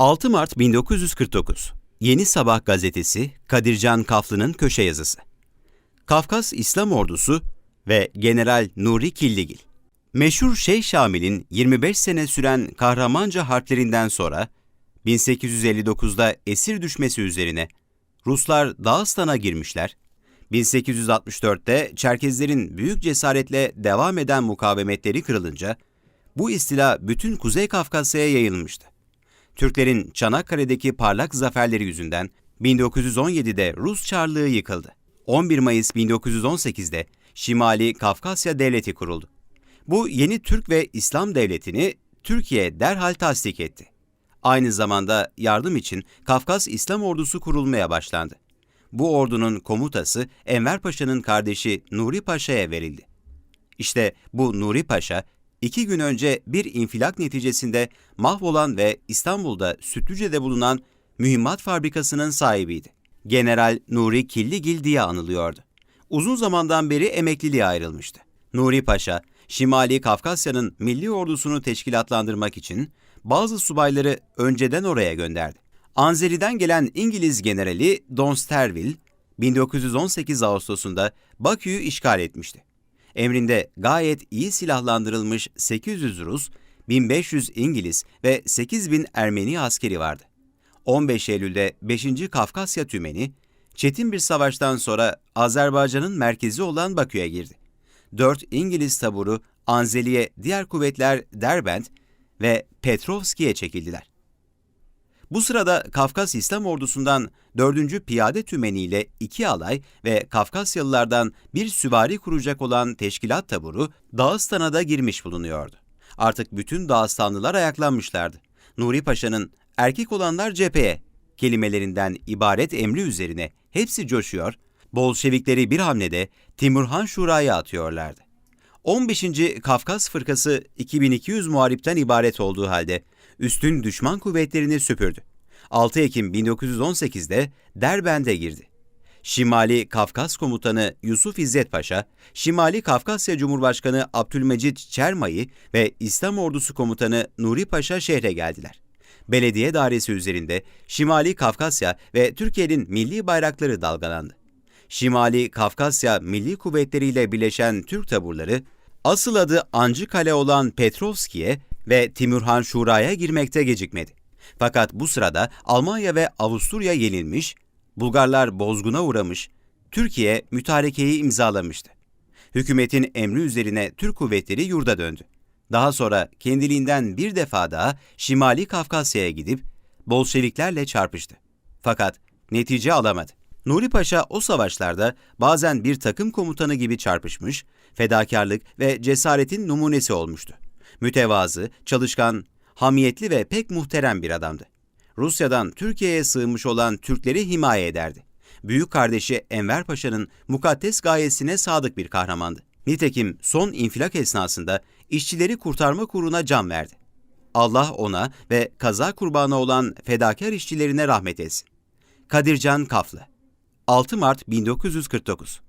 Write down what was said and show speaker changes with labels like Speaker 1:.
Speaker 1: 6 Mart 1949 Yeni Sabah gazetesi Kadircan Kaflı'nın köşe yazısı. Kafkas İslam Ordusu ve General Nuri Killigil. Meşhur Şeyh Şamil'in 25 sene süren kahramanca harplerinden sonra 1859'da esir düşmesi üzerine Ruslar Dağıstan'a girmişler. 1864'te Çerkezlerin büyük cesaretle devam eden mukavemetleri kırılınca bu istila bütün Kuzey Kafkasya'ya yayılmıştı. Türklerin Çanakkale'deki parlak zaferleri yüzünden 1917'de Rus Çarlığı yıkıldı. 11 Mayıs 1918'de Şimali Kafkasya Devleti kuruldu. Bu yeni Türk ve İslam devletini Türkiye derhal tasdik etti. Aynı zamanda yardım için Kafkas İslam Ordusu kurulmaya başlandı. Bu ordunun komutası Enver Paşa'nın kardeşi Nuri Paşa'ya verildi. İşte bu Nuri Paşa, iki gün önce bir infilak neticesinde mahvolan ve İstanbul'da Sütlüce'de bulunan mühimmat fabrikasının sahibiydi. General Nuri Killigil diye anılıyordu. Uzun zamandan beri emekliliğe ayrılmıştı. Nuri Paşa, Şimali Kafkasya'nın milli ordusunu teşkilatlandırmak için bazı subayları önceden oraya gönderdi. Anzeli'den gelen İngiliz generali Don Sterville, 1918 Ağustos'unda Bakü'yü işgal etmişti. Emrinde gayet iyi silahlandırılmış 800 Rus, 1500 İngiliz ve 8000 Ermeni askeri vardı. 15 Eylül'de 5. Kafkasya Tümeni, çetin bir savaştan sonra Azerbaycan'ın merkezi olan Bakü'ye girdi. 4 İngiliz taburu Anzeli'ye diğer kuvvetler Derbent ve Petrovski'ye çekildiler. Bu sırada Kafkas İslam Ordusu'ndan 4. Piyade Tümeni ile iki alay ve Kafkasyalılardan bir süvari kuracak olan teşkilat taburu Dağıstan'a da girmiş bulunuyordu. Artık bütün Dağıstanlılar ayaklanmışlardı. Nuri Paşa'nın erkek olanlar cepheye kelimelerinden ibaret emri üzerine hepsi coşuyor, Bolşevikleri bir hamlede Timurhan Şura'ya atıyorlardı. 15. Kafkas Fırkası 2200 muharipten ibaret olduğu halde üstün düşman kuvvetlerini süpürdü. 6 Ekim 1918'de Derbent'e girdi. Şimali Kafkas Komutanı Yusuf İzzet Paşa, Şimali Kafkasya Cumhurbaşkanı Abdülmecit Çermayı ve İslam Ordusu Komutanı Nuri Paşa şehre geldiler. Belediye dairesi üzerinde Şimali Kafkasya ve Türkiye'nin milli bayrakları dalgalandı. Şimali Kafkasya Milli Kuvvetleri ile birleşen Türk taburları, asıl adı Ancı Kale olan Petrovski'ye ve Timurhan Şura'ya girmekte gecikmedi. Fakat bu sırada Almanya ve Avusturya yenilmiş, Bulgarlar bozguna uğramış, Türkiye mütarekeyi imzalamıştı. Hükümetin emri üzerine Türk kuvvetleri yurda döndü. Daha sonra kendiliğinden bir defa daha Şimali Kafkasya'ya gidip Bolşeviklerle çarpıştı. Fakat netice alamadı. Nuri Paşa o savaşlarda bazen bir takım komutanı gibi çarpışmış, fedakarlık ve cesaretin numunesi olmuştu. Mütevazı, çalışkan, hamiyetli ve pek muhterem bir adamdı. Rusya'dan Türkiye'ye sığınmış olan Türkleri himaye ederdi. Büyük kardeşi Enver Paşa'nın mukaddes gayesine sadık bir kahramandı. Nitekim son infilak esnasında işçileri kurtarma kuruna can verdi. Allah ona ve kaza kurbanı olan fedakar işçilerine rahmet etsin. Kadircan Kaflı 6 Mart 1949